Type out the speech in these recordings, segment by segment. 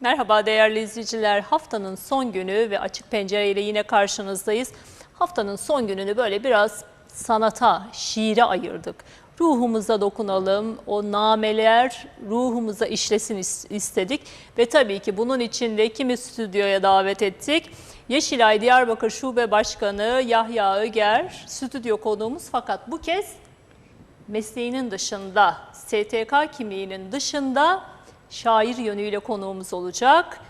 Merhaba değerli izleyiciler. Haftanın son günü ve açık pencere ile yine karşınızdayız. Haftanın son gününü böyle biraz sanata, şiire ayırdık. Ruhumuza dokunalım, o nameler ruhumuza işlesin is- istedik. Ve tabii ki bunun için de kimi stüdyoya davet ettik? Yeşilay Diyarbakır Şube Başkanı Yahya Öger stüdyo konuğumuz fakat bu kez mesleğinin dışında, STK kimliğinin dışında şair yönüyle konuğumuz olacak.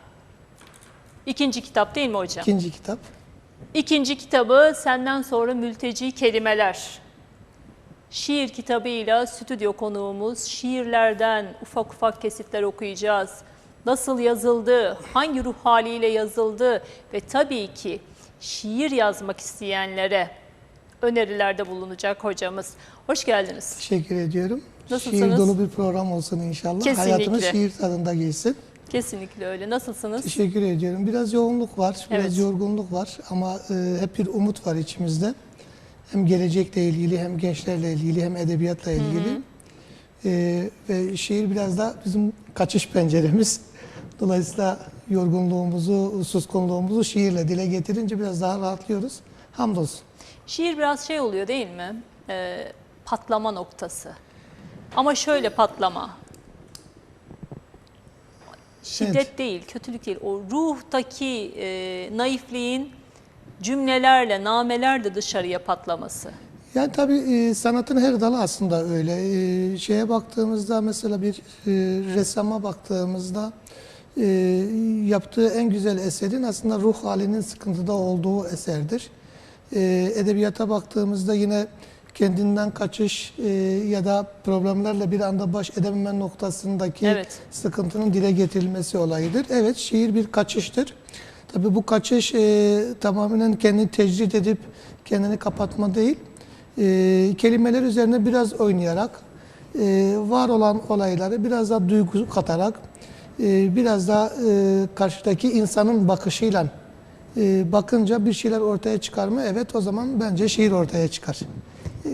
İkinci kitap değil mi hocam? İkinci kitap. İkinci kitabı Senden Sonra Mülteci Kelimeler. Şiir kitabıyla stüdyo konuğumuz şiirlerden ufak ufak kesitler okuyacağız. Nasıl yazıldı, hangi ruh haliyle yazıldı ve tabii ki şiir yazmak isteyenlere önerilerde bulunacak hocamız. Hoş geldiniz. Teşekkür ediyorum. Nasılsınız? Şiir dolu bir program olsun inşallah. Kesinlikle. Hayatımız şiir tadında geçsin. Kesinlikle öyle. Nasılsınız? Teşekkür ediyorum. Biraz yoğunluk var, biraz Evet. yorgunluk var ama e, hep bir umut var içimizde. Hem gelecekle ilgili, hem gençlerle ilgili, hem edebiyatla ilgili. E, ve şiir biraz da bizim kaçış penceremiz. Dolayısıyla yorgunluğumuzu, suskunluğumuzu şiirle dile getirince biraz daha rahatlıyoruz. Hamdolsun. Şiir biraz şey oluyor değil mi? Ee, patlama noktası. Ama şöyle patlama. Şiddet Evet. değil, kötülük değil. O ruhtaki e, naifliğin cümlelerle, namelerle dışarıya patlaması. Yani tabii e, sanatın her dalı aslında öyle. E, şeye baktığımızda mesela bir e, ressama baktığımızda e, yaptığı en güzel eserin aslında ruh halinin sıkıntıda olduğu eserdir. E, edebiyata baktığımızda yine kendinden kaçış e, ya da problemlerle bir anda baş edememe noktasındaki Evet. sıkıntının dile getirilmesi olayıdır. Evet şiir bir kaçıştır. Tabii bu kaçış e, tamamen kendini tecrit edip kendini kapatma değil. E, kelimeler üzerine biraz oynayarak, e, var olan olayları biraz daha duygu katarak, e, biraz daha e, karşıdaki insanın bakışıyla e, bakınca bir şeyler ortaya çıkar mı? Evet o zaman bence şiir ortaya çıkar.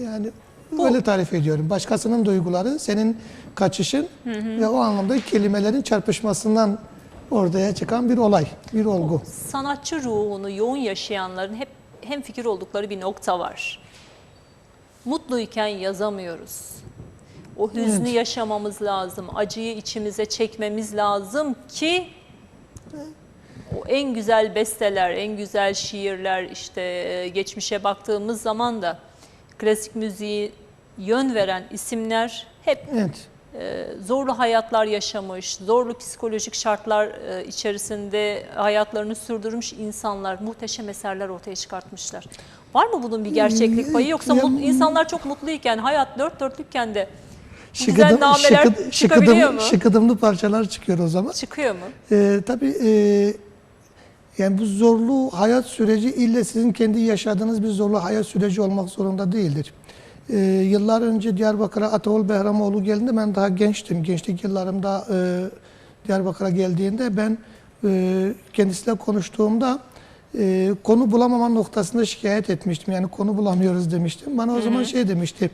Yani Bu- öyle tarif ediyorum. Başkasının duyguları, senin kaçışın ve o anlamda kelimelerin çarpışmasından ortaya çıkan bir olay, bir olgu. Sanatçı ruhunu yoğun yaşayanların hep hem fikir oldukları bir nokta var. Mutluyken yazamıyoruz. O hüznü Evet. yaşamamız lazım. Acıyı içimize çekmemiz lazım ki o en güzel besteler, en güzel şiirler işte e, geçmişe baktığımız zaman da klasik müziği yön veren isimler hep Evet. e, zorlu hayatlar yaşamış, zorlu psikolojik şartlar e, içerisinde hayatlarını sürdürmüş insanlar muhteşem eserler ortaya çıkartmışlar. Var mı bunun bir gerçeklik payı yoksa Ya- mut- insanlar çok mutluyken, hayat dört dörtlükken de bu güzel Şıkıdım, nameler şıkıd- çıkabiliyor şıkıdım- mu? şıkıdımlı parçalar çıkıyor o zaman. Çıkıyor mu? Ee, tabii e, yani bu zorlu hayat süreci ille sizin kendi yaşadığınız bir zorlu hayat süreci olmak zorunda değildir. Ee, yıllar önce Diyarbakır'a Ataol Behramoğlu geldiğinde ben daha gençtim. Gençlik yıllarımda e, Diyarbakır'a geldiğinde ben e, kendisiyle konuştuğumda e, konu bulamama noktasında şikayet etmiştim. Yani konu bulamıyoruz demiştim. Bana o zaman şey demişti.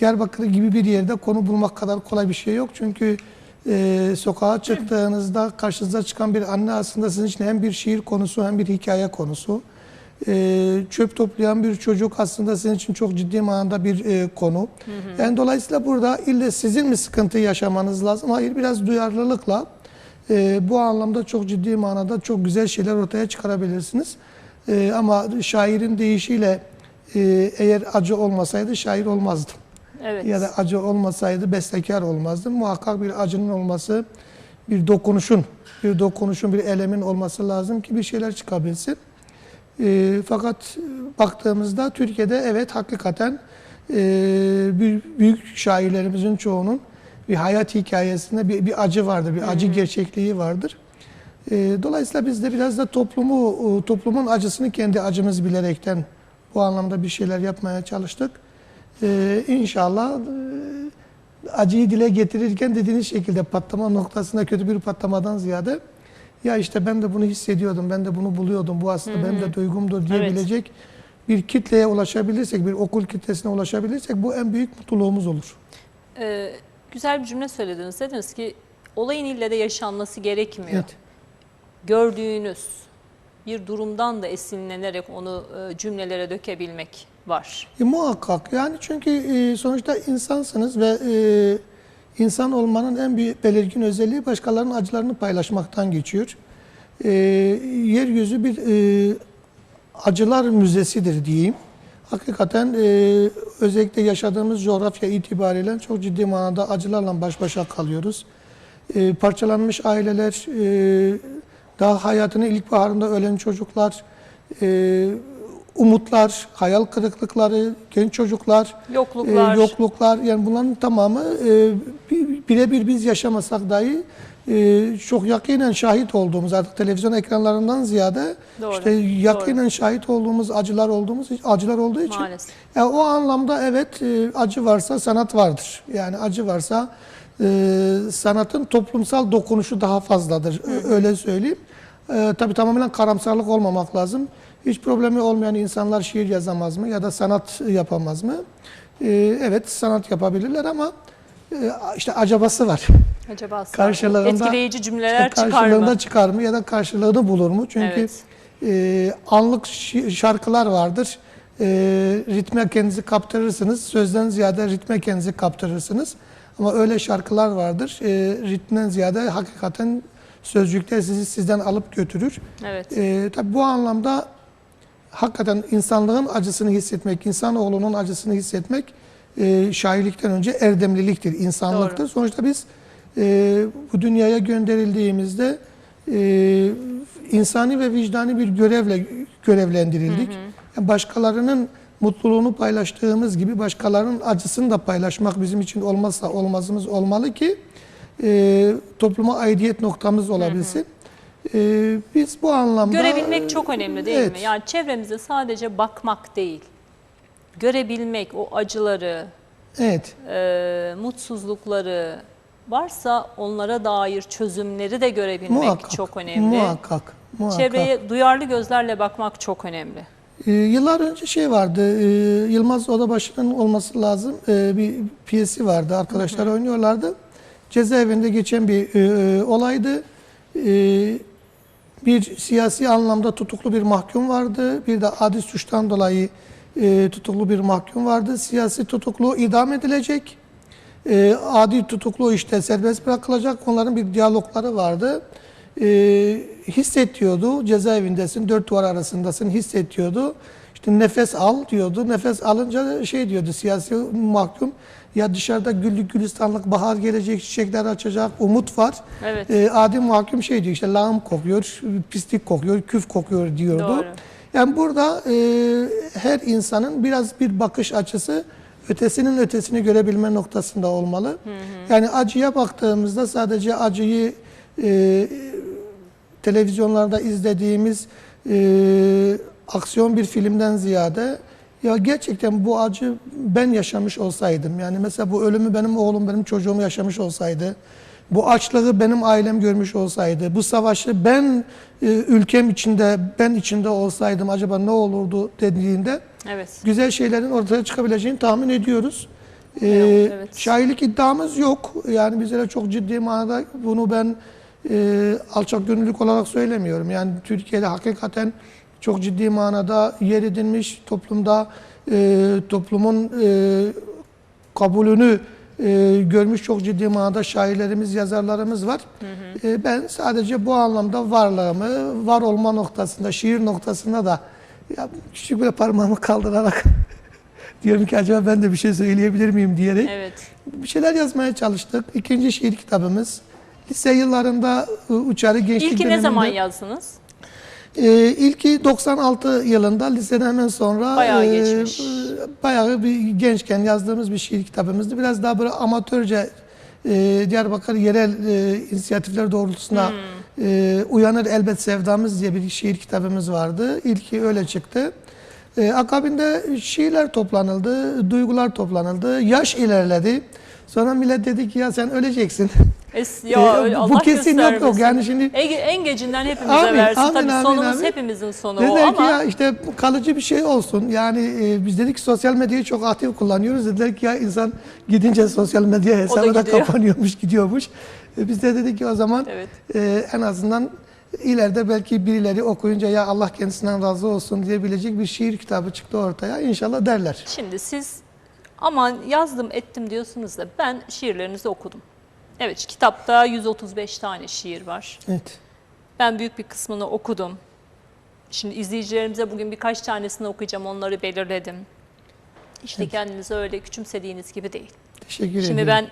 Diyarbakır gibi bir yerde konu bulmak kadar kolay bir şey yok. Çünkü e, sokağa çıktığınızda karşınıza çıkan bir anne aslında sizin için hem bir şiir konusu hem bir hikaye konusu. E, çöp toplayan bir çocuk aslında sizin için çok ciddi manada bir e, konu. Yani dolayısıyla burada ille sizin mi sıkıntı yaşamanız lazım? Hayır biraz duyarlılıkla e, bu anlamda çok ciddi manada çok güzel şeyler ortaya çıkarabilirsiniz. E, ama şairin deyişiyle e, eğer acı olmasaydı şair olmazdım Evet. ya da acı olmasaydı bestekar olmazdım. Muhakkak bir acının olması, bir dokunuşun, bir dokunuşun, bir elemin olması lazım ki bir şeyler çıkabilsin. E, fakat baktığımızda Türkiye'de evet hakikaten e, büyük, büyük şairlerimizin çoğunun bir hayat hikayesinde bir, bir acı vardır, bir acı gerçekliği vardır. E, dolayısıyla biz de biraz da toplumu, toplumun acısını kendi acımız bilerekten bu anlamda bir şeyler yapmaya çalıştık. Ee, inşallah e, acıyı dile getirirken dediğiniz şekilde patlama noktasında kötü bir patlamadan ziyade ya işte ben de bunu hissediyordum, ben de bunu buluyordum, bu aslında benim de duygumdur diyebilecek bir kitleye ulaşabilirsek, bir okul kitlesine ulaşabilirsek bu en büyük mutluluğumuz olur. Ee, güzel bir cümle söylediniz. Dediniz ki olayın ille de yaşanması gerekmiyor. Evet. gördüğünüz bir durumdan da esinlenerek onu e, cümlelere dökebilmek var. E, muhakkak yani çünkü e, sonuçta insansınız ve e, insan olmanın en büyük belirgin özelliği başkalarının acılarını paylaşmaktan geçiyor. E, yeryüzü bir e, acılar müzesidir diyeyim. Hakikaten e, özellikle yaşadığımız coğrafya itibariyle çok ciddi manada acılarla baş başa kalıyoruz. E, parçalanmış aileler, e, daha hayatının ilkbaharında ölen çocuklar, e, umutlar, hayal kırıklıkları, genç çocuklar, Yokluklar. e, yokluklar yani bunların tamamı e, bi- birebir biz yaşamasak dahi e, çok yakinen şahit olduğumuz artık televizyon ekranlarından ziyade Doğru, işte yakinen şahit olduğumuz acılar olduğumuz acılar olduğu için Maalesef. ya o anlamda evet e, acı varsa sanat vardır. Yani acı varsa e, sanatın toplumsal dokunuşu daha fazladır. Ö- Öyle söyleyeyim. E, tabii tamamen karamsarlık olmamak lazım. Hiç problemi olmayan insanlar şiir yazamaz mı ya da sanat yapamaz mı? E, evet sanat yapabilirler ama e, işte acabası var. Acaba sağ- Karşılığında- etkileyici cümleler İşte çıkar karşılığında mı? çıkar mı ya da karşılığını bulur mu? Çünkü Evet. e, anlık şarkılar vardır. E, ritme kendinizi kaptırırsınız. Sözden ziyade ritme kendinizi kaptırırsınız. Ama öyle şarkılar vardır. E, ritmden ziyade hakikaten sözcükler sizi sizden alıp götürür. Evet. E, tabii bu anlamda hakikaten insanlığın acısını hissetmek, insanoğlunun acısını hissetmek e, şairlikten önce erdemliliktir, insanlıktır. Doğru. Sonuçta biz e, bu dünyaya gönderildiğimizde e, insani ve vicdani bir görevle görevlendirildik. Yani başkalarının mutluluğunu paylaştığımız gibi başkalarının acısını da paylaşmak bizim için olmazsa olmazımız olmalı ki e, topluma aidiyet noktamız olabilsin. E, biz bu anlamda Görebilmek çok önemli değil evet. mi? Yani çevremize sadece bakmak değil. Görebilmek, o acıları, Evet. e, mutsuzlukları varsa onlara dair çözümleri de görebilmek Muhakkak. çok önemli. Muhakkak. Muhakkak. Çevreye duyarlı gözlerle bakmak çok önemli. Ee, yıllar önce şey vardı. e, Yılmaz Odabaşı'nın olması lazım. e, bir piyesi vardı. Arkadaşlar oynuyorlardı. Cezaevinde geçen bir e, olaydı. E, bir siyasi anlamda tutuklu bir mahkum vardı. Bir de adi suçtan dolayı e, tutuklu bir mahkum vardı. Siyasi tutuklu idam edilecek. E, adi tutuklu işte serbest bırakılacak. Onların bir diyalogları vardı. E, hissediyordu. Cezaevindesin, dört duvar arasındasın hissediyordu. İşte nefes al diyordu. Nefes alınca şey diyordu siyasi mahkum. Ya dışarıda güllük gülistanlık bahar gelecek, çiçekler açacak, umut var. Evet. E, adi mahkum şey diyor işte lağım kokuyor, pislik kokuyor, küf kokuyor diyordu. Doğru. Yani burada e, her insanın biraz bir bakış açısı ötesinin ötesini görebilme noktasında olmalı. Yani acıya baktığımızda sadece acıyı e, televizyonlarda izlediğimiz e, aksiyon bir filmden ziyade ya gerçekten bu acı ben yaşamış olsaydım yani mesela bu ölümü benim oğlum benim çocuğum yaşamış olsaydı bu açlığı benim ailem görmüş olsaydı bu savaşı ben e, ülkem içinde ben içinde olsaydım acaba ne olurdu dediğinde Evet. güzel şeylerin ortaya çıkabileceğini tahmin ediyoruz. Ee, evet. Şairlik iddiamız yok. Yani bizlere çok ciddi manada bunu ben e, alçak gönüllülük olarak söylemiyorum. Yani Türkiye'de hakikaten çok ciddi manada yer edinmiş toplumda e, toplumun e, kabulünü e, görmüş çok ciddi manada şairlerimiz, yazarlarımız var. E, ben sadece bu anlamda varlığımı, var olma noktasında, şiir noktasında da ya küçük böyle parmağımı kaldırarak diyorum ki acaba ben de bir şey söyleyebilir miyim diyerek Evet. bir şeyler yazmaya çalıştık. İkinci şiir kitabımız. Lise yıllarında e, Uçarı Gençlik İlki ne döneminde. zaman yazdınız? Ee, ilki 96 yılında liseden hemen sonra Bayağı e, geçmiş. e, bayağı bir gençken yazdığımız bir şiir kitabımızdı. Biraz daha böyle amatörce e, Diyarbakır yerel e, inisiyatifler doğrultusunda Hmm. e, Uyanır Elbet Sevdamız diye bir şiir kitabımız vardı. İlki öyle çıktı. E, akabinde şiirler toplanıldı, duygular toplanıldı, yaş ilerledi. Sonra millet dedi ki ya sen öleceksin. Es, ya E, öyle bu Allah kesin yok, yok. Yani şimdi- en, en gecinden hepimize Amin, versin. amin, Tabii amin, sonumuz amin. hepimizin sonu o Dediler ama ki ya işte kalıcı bir şey olsun. Yani e, biz dedik ki sosyal medyayı çok aktif kullanıyoruz. Dediler ki ya insan gidince sosyal medya hesabı da gidiyor. kapanıyormuş, gidiyormuş. E, biz de dedik ki o zaman Evet. e, en azından ileride belki birileri okuyunca ya Allah kendisinden razı olsun diyebilecek bir şiir kitabı çıktı ortaya. İnşallah derler. Şimdi siz aman yazdım ettim diyorsunuz da ben şiirlerinizi okudum. Evet kitapta 135 tane şiir var. Evet. Ben büyük bir kısmını okudum. Şimdi izleyicilerimize bugün birkaç tanesini okuyacağım onları belirledim. İşte kendinizi öyle küçümsediğiniz gibi değil. Teşekkür Şimdi ederim. ben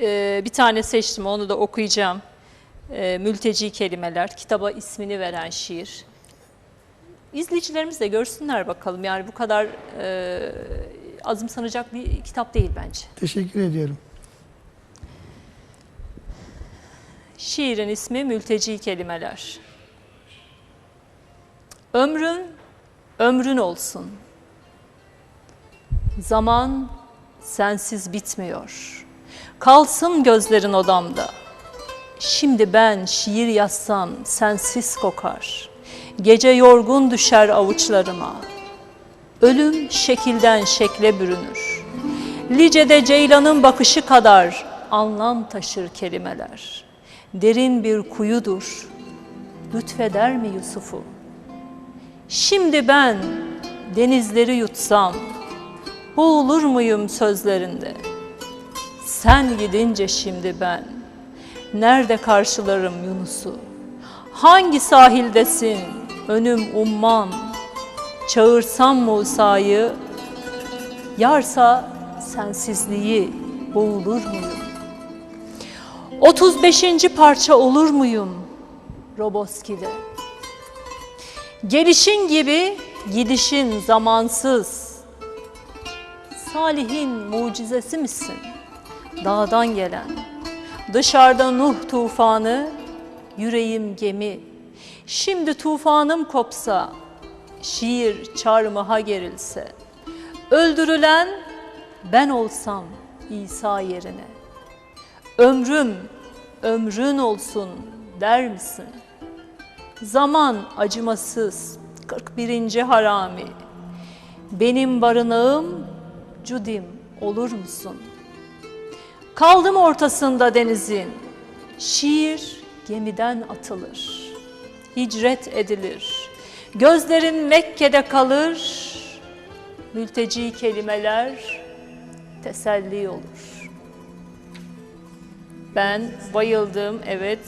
e, bir tane seçtim onu da okuyacağım. E, mülteci kelimeler, kitaba ismini veren şiir. İzleyicilerimiz de görsünler bakalım. Yani bu kadar e, azımsanacak bir kitap değil bence. Teşekkür ediyorum. Şiirin ismi Mülteci Kelimeler. Ömrün, ömrün olsun. Zaman sensiz bitmiyor. Kalsın gözlerin odamda. Şimdi ben şiir yazsam sensiz kokar. Gece yorgun düşer avuçlarıma. Ölüm şekilden şekle bürünür. Lice'de ceylanın bakışı kadar anlam taşır kelimeler. Derin bir kuyudur, lütfeder mi Yusuf'u? Şimdi ben denizleri yutsam, boğulur muyum sözlerinde? Sen gidince şimdi ben, nerede karşılarım Yunus'u? Hangi sahildesin, önüm umman? Çağırsam Musa'yı, yarsa sensizliği boğulur muyum? 35. parça olur muyum Roboski'de? Gelişin gibi gidişin zamansız. Salih'in mucizesi misin? Dağdan gelen. Dışarıda Nuh tufanı, yüreğim gemi. Şimdi tufanım kopsa, şiir çarmıha gerilse. Öldürülen ben olsam İsa yerine. Ömrüm, ömrün olsun der misin? Zaman acımasız, 41. harami. Benim barınağım, cudim olur musun? Kaldım ortasında denizin, şiir gemiden atılır. Hicret edilir, gözlerin Mekke'de kalır. Mülteci kelimeler teselli olur. Ben bayıldım, evet.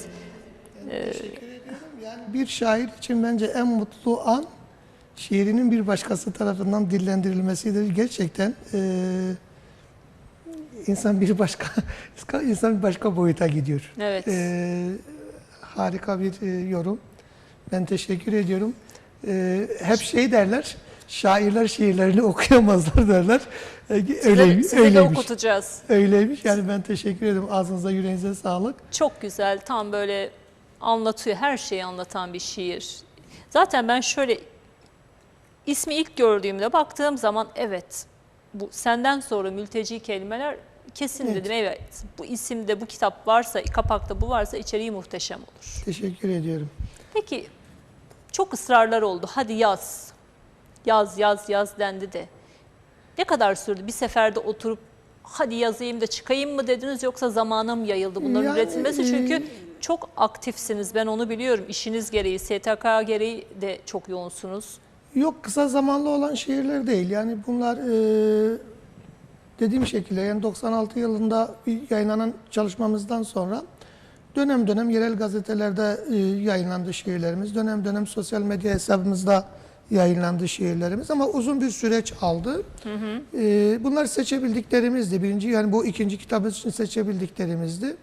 Yani bir şair için bence en mutlu an şiirinin bir başkası tarafından dillendirilmesidir. Gerçekten eee, insan bir başka insan bir başka boyuta gidiyor. Evet. Eee, harika bir e, yorum. Ben teşekkür ediyorum. Eee, hep şey derler. Şairler şiirlerini okuyamazlar derler. E, Size, Öyleymiş. de öyleymiş. okutacağız. Öyleymiş. Yani ben teşekkür ederim. Ağzınıza yüreğinize sağlık. Çok güzel, tam böyle anlatıyor, her şeyi anlatan bir şiir. Zaten ben şöyle ismi ilk gördüğümde baktığım zaman evet bu senden sonra mülteci kelimeler kesin Evet. dedim evet bu isimde bu kitap varsa kapakta bu varsa içeriği muhteşem olur. Teşekkür ediyorum. Peki çok ısrarlar oldu. Hadi yaz. Yaz yaz yaz dendi de. Ne kadar sürdü? Bir seferde oturup hadi yazayım da çıkayım mı? dediniz yoksa zamana mı yayıldı bunların Yani, üretilmesi? Çünkü e, çok aktifsiniz. Ben onu biliyorum. İşiniz gereği STK gereği de çok yoğunsunuz. Yok kısa zamanlı olan şiirler değil. Yani bunlar e, dediğim şekilde yani 96 yılında bir yayınlanan çalışmamızdan sonra dönem dönem yerel gazetelerde e, yayınlandı şiirlerimiz. Dönem dönem sosyal medya hesabımızda yayınlandı şiirlerimiz ama uzun bir süreç aldı. E, bunlar seçebildiklerimizdi. Birinci yani bu ikinci kitabımız için seçebildiklerimizdi.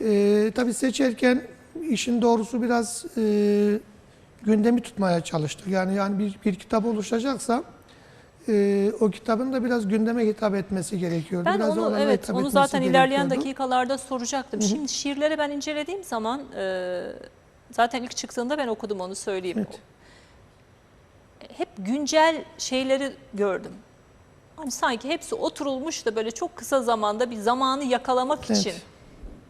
E, tabii seçerken işin doğrusu biraz e, gündemi tutmaya çalıştık. Yani yani bir, bir kitap oluşacaksa e, o kitabın da biraz gündeme hitap etmesi gerekiyordu. Ben biraz onu evet hitap onu zaten ilerleyen dakikalarda soracaktım. Şimdi şiirleri ben incelediğim zaman e, zaten ilk çıktığında ben okudum onu söyleyeyim. Evet. Hep güncel şeyleri gördüm. Hani sanki hepsi oturulmuş da böyle çok kısa zamanda bir zamanı yakalamak Evet. için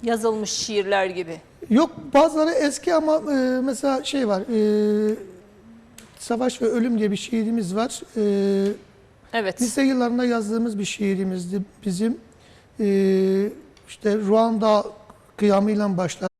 yazılmış şiirler gibi. Yok bazıları eski ama e, mesela şey var. E, Savaş ve Ölüm diye bir şiirimiz var. E, Evet. lise yıllarında yazdığımız bir şiirimizdi bizim. E, işte Ruanda kıyamıyla başladı.